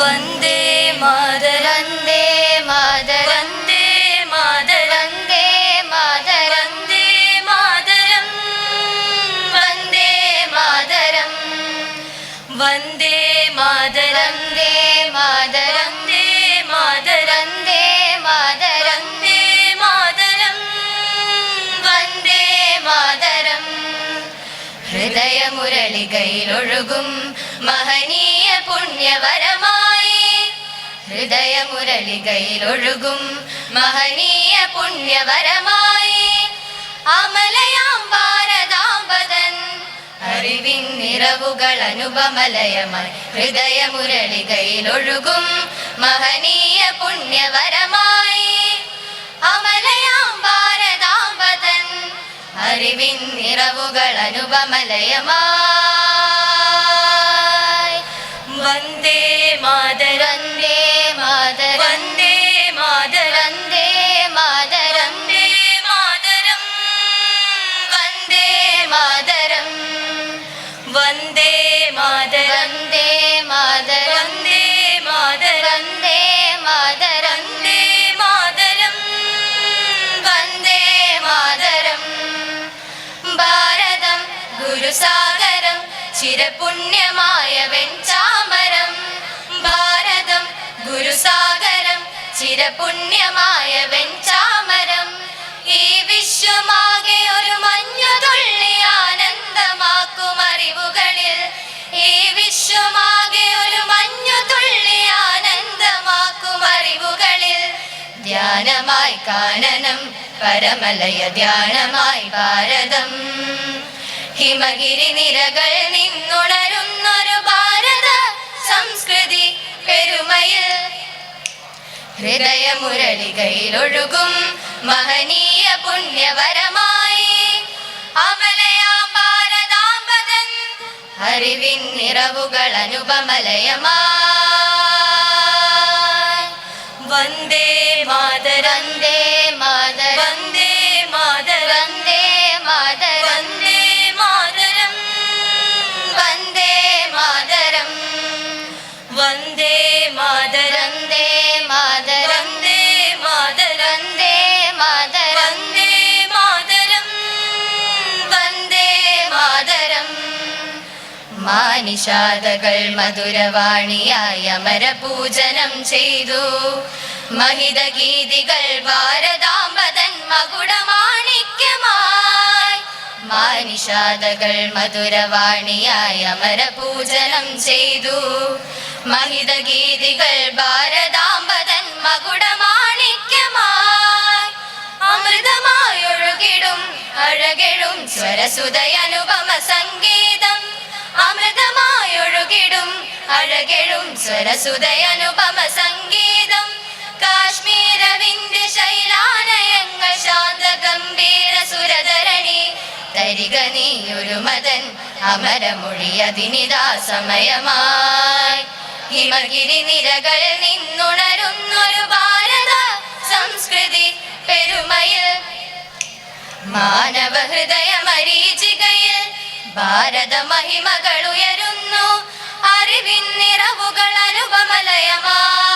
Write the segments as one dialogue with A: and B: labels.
A: വന്ദേ മാതര
B: വന്ദേ മാതര
A: വന്ദേ മാതര
B: വന്ദേ മാതര
A: വന്ദേ മാതരം
B: വന്ദേ മാതരം
A: വന്ദേ മാതര
B: വന്ദേ മാതര
A: വന്ദേ മാതര
B: വന്ദേ മാതര വന്ദേ മാതരം വന്ദേ മാതരം ഹൃദയമുരളികയിലൊഴുകും മഹനീയ പുണ്യവരമാ ഹൃദയമുരളികയിലൊഴുകും മഹനീയ പുണ്യവരമായി. അമലയാം ഭാരതാംബതൻ അറിവിൻ നിറവുകൾ അനുപമലയമായി ഹൃദയമുരളികയിലൊഴുകും മഹനീയ പുണ്യവരമായി. അമലയാം ഭാരതാംബതൻ അറിവിൻ നിറവുകൾ
A: മാതരം
B: വന്ദേ മാതരം. ഗുരുസാഗരം ചിരപുണ്യമായ വെഞ്ചാമരം ഭാരതം ഗുരുസാഗരം ചിരപുണ്യമായ വെഞ്ചാമരം ധ്യാനമായി കാനനം പരമലയ ധ്യാനമായി ഭാരതം. ഹിമഗിരി നിരകൾ നിന്നുണരുന്നൊരു ഭാരത സംസ്കൃതി പെരുമയിൽ. ഹൃദയമുരളികയിലൊഴുകും മഹനീയ പുണ്യവരമായി. അമലയാം ഭാരതാംബതൻ അറിവിൻ നിറവുകൾ അനുപമലയമായി
A: വന്ദേ
B: വന്ദേ മാതര
A: വന്ദേ മാതര
B: വന്ദേ മാതര
A: വന്ദേ
B: വന്ദേ മാതരം
A: വന്ദേ മാതര
B: വന്ദേ
A: വന്ദേ മാതര
B: വന്ദേ വന്ദേ മാതരം വന്ദേ മാതരം മാനിഷാദകൾ മധുരവാണിയായ മരപൂജനം ചെയ്തു മഹിതഗീതികൾ ഭാരതാംബതൻ മകുടമാണിക്യമായി. മാനിഷാദകൾ മധുരവാണിയായ അമരപൂജനം ചെയ്തു. മഹിതഗീതികൾ ഭാരതാമ്പതൻ മകുടമാണിക്യമായി. അമൃതമായൊഴുകിടും അഴകിടും സ്വരസുതയനുപമ സംഗീതം. അമൃതമായൊഴുകിടും അഴകിടും സ്വരസുതയനുപമ സംഗീതം. കാശ്മീര വിന്ധ്യ ശൈലാനയങ്ങൾ ശാന്ത ഗംഭീര സുരധരണി. തരിക നീ ഒരു മതൻ അമരമൊഴിയതിനിതാ സമയമായി. ഹിമഗിരി നിരകൾ നിന്നുണരുന്നൊരു ഭാരത സംസ്കൃതി പെരുമയിൽ. മാനവ ഹൃദയമരീചികയിൽ ഭാരത മഹിമകൾ ഉയരുന്നു. അറിവിൻ നിറവുകൾ അനുപമലയമായി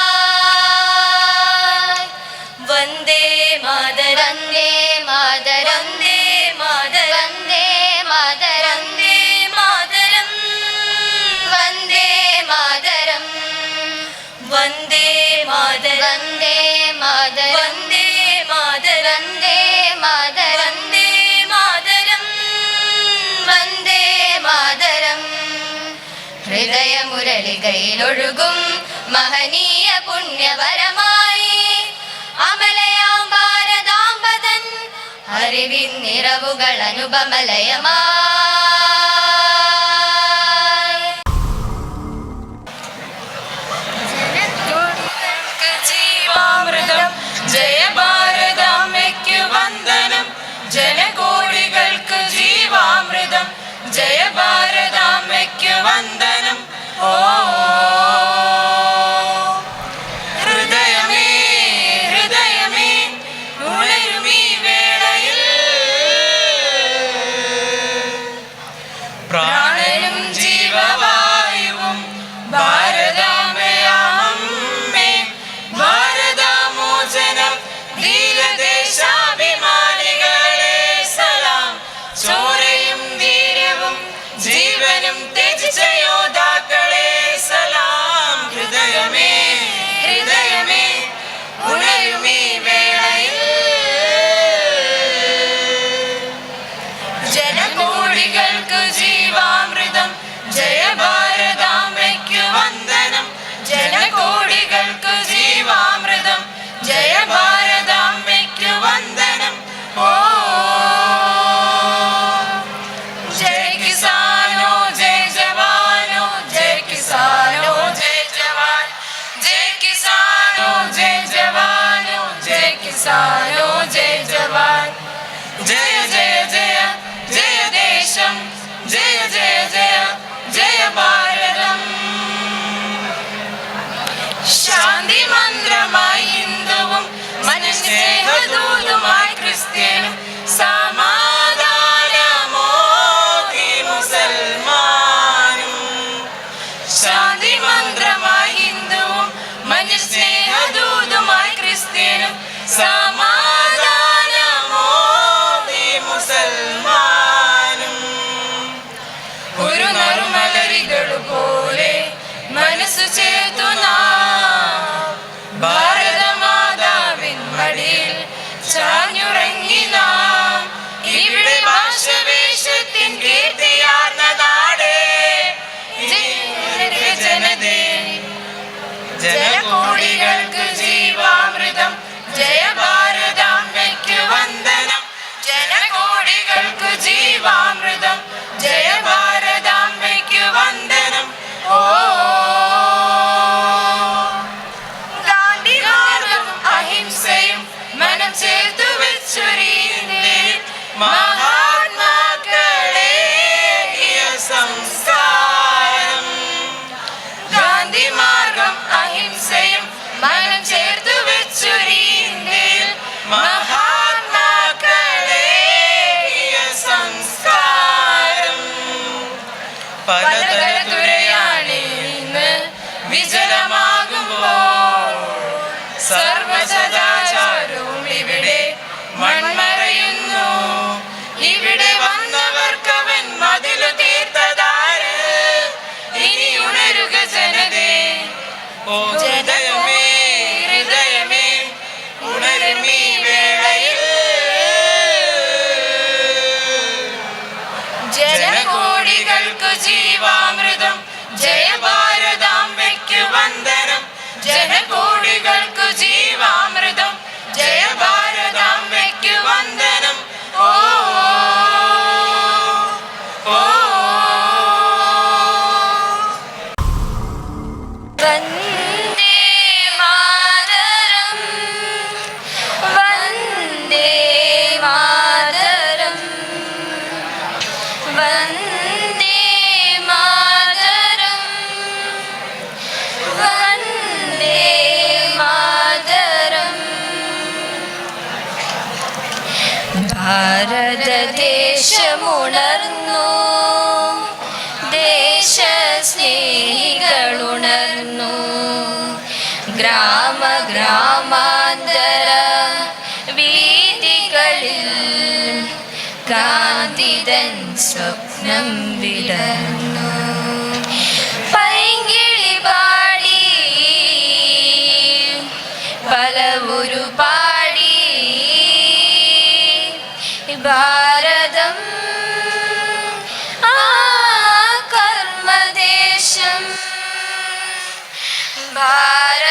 B: ഹൃദയമുരളികയിലൊഴുകും മഹനീയ പുണ്യപരമായി. അമലയാം ഭാരതാംബതൻ അറിവിൻ നിറവുകൾ അനുപമലയമായി.
C: ജീവാമൃതം ജയ
A: say all മന്ത്രമായി ഹിന്ദുവും
B: മനുഷ്യ I'm Jay. Yeah. ഗ്രാമ ഗ്രാമാന്തര വീതികളിൽ കാന്തിതൻ സ്വപ്നം വിടർന്നു. പൈങ്കിളി പാടി പലവുരു പാടി ഭാരതം ആ കർമ്മദേശം ഭാര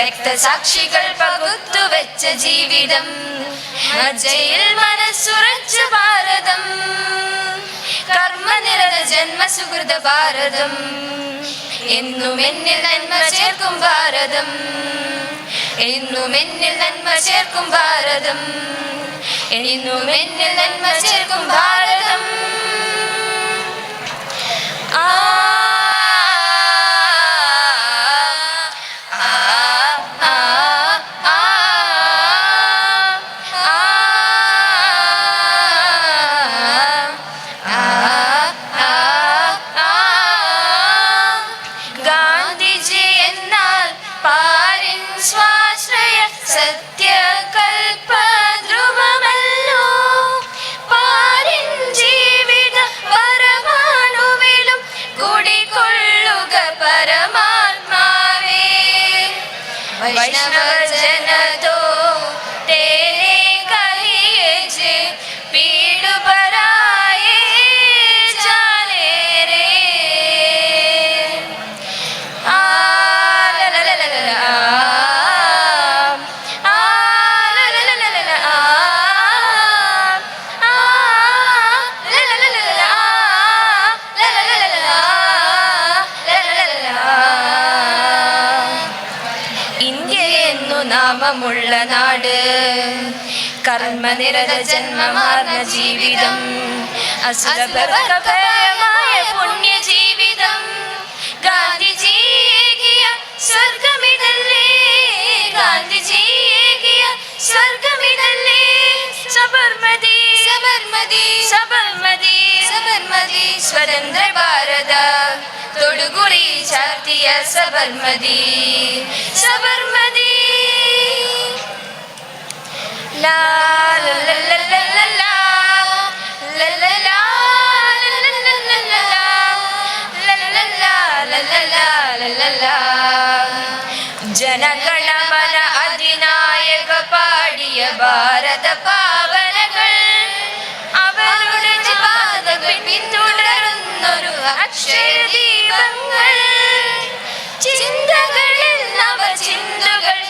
B: രക്തസാക്ഷികൾ പകുത്തു വെച്ച ജീവിതം. മജ്ജയിൽ മനസ്സുറച്ചു ഭാരതം. കർമ്മനിരത ജന്മസുഹൃത ഭാരതം. എന്നും എന്നിൽ നന്മ ചേർക്കും ഭാരതം. എന്നും എന്നിൽ നന്മ ചേർക്കും ഭാരതം. എന്നും എന്നിൽ നന്മ ചേർക്കും ഭാരതം. ആ കൈക്കൊള്ളുക പരമാത്മാവേ. വൈഷ്ണവ കർമ്മനിരത ജന്മമാർന്ന ജീവിതം അസുരഭർക്കഭയമായ പുണ്യ ജീവിതം ഗാന്ധിജിയേകിയ സ്വർഗമിതല്ലേ ഗാന്ധിജിയേകിയ സ്വർഗമിതല്ലേ സബർമതി
D: സബർമതി
B: സബർമതി
D: സബർമതി
B: സ്വതന്ത്ര ഭാരത. തൊടുകുറി ചാർത്തിയ സബർമതി. സബർമതി ജനഗണമന അധിനായക പാടിയ ഭാരത പാവനകൾ അവരുടെ പാതകൾ പിന്തുടരുന്നൊരു അക്ഷരദീപങ്ങൾ ചിന്തകളിൽ നവചിന്തകൾ ചിന്ത